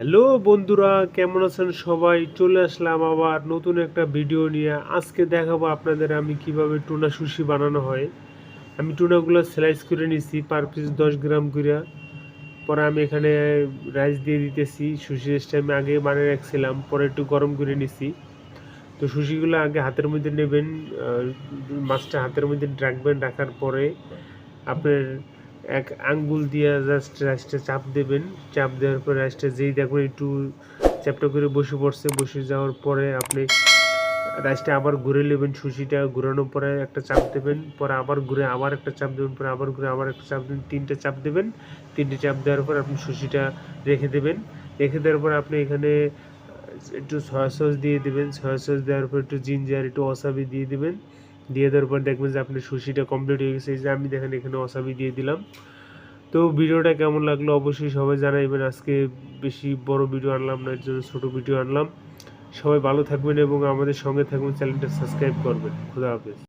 Hello বন্ধুরা, কেমন আছেন সবাই? চলে আসলাম আবার নতুন একটা ভিডিও নিয়ে। আজকে দেখাবো আপনাদের আমি কীভাবে টুনা সুশি বানানো হয়। আমি টুনাগুলো স্লাইস করে নিছি পার পিস দশ গ্রাম করে। পরে আমি এখানে রাইস দিয়ে দিতেছি, সুশি রাইসটা আমি আগে বানিয়ে রাখছিলাম, পরে একটু গরম করে নিছি। তো সুশিগুলো আগে হাতের মধ্যে নেবেন মাছটা হাতের মধ্যে রাখবেন, রাখার পরে আপনার এক আঙ্গুল দিয়ে জাস্ট রাইসটা চাপ দেবেন। চাপ দেওয়ার পরে রাইসটা যেই দেখবেন একটু চ্যাপটা করে বসে পড়ছে, বসে যাওয়ার পরে আপনি রাইসটা আবার ঘুরে নেবেন সুশিটা ঘুরানোর পরে একটা চাপ দেবেন, পরে আবার ঘুরে আবার একটা চাপ দেবেন, পরে আবার ঘুরে আবার একটা চাপ দেবেন, তিনটে চাপ দেবেন, তিনটে চাপ দেওয়ার পর আপনি সুশিটা রেখে দেবেন। রেখে দেওয়ার পর আপনি এখানে, একটু সয়া সস দিয়ে দেবেন সয়া সস দেওয়ার পর একটু জিঞ্জার একটু ওসাবি দিয়ে দেবেন। দিয়ে দেওয়ার পর দেখবেন যে আপনার সুশিটা কমপ্লিট হয়ে গেছে। এই যে আমি দেখেন এখানে অসাবি দিয়ে দিলাম। তো ভিডিওটা কেমন লাগল অবশ্যই সবাই জানাইবেন। আজকে বেশি বড় ভিডিও আনলাম না, এর জন্য ছোটো ভিডিও আনলাম। সবাই ভালো থাকবেন এবং আমাদের সঙ্গে থাকবেন। চ্যানেলটা সাবস্ক্রাইব করবেন। খুদা হাফেজ।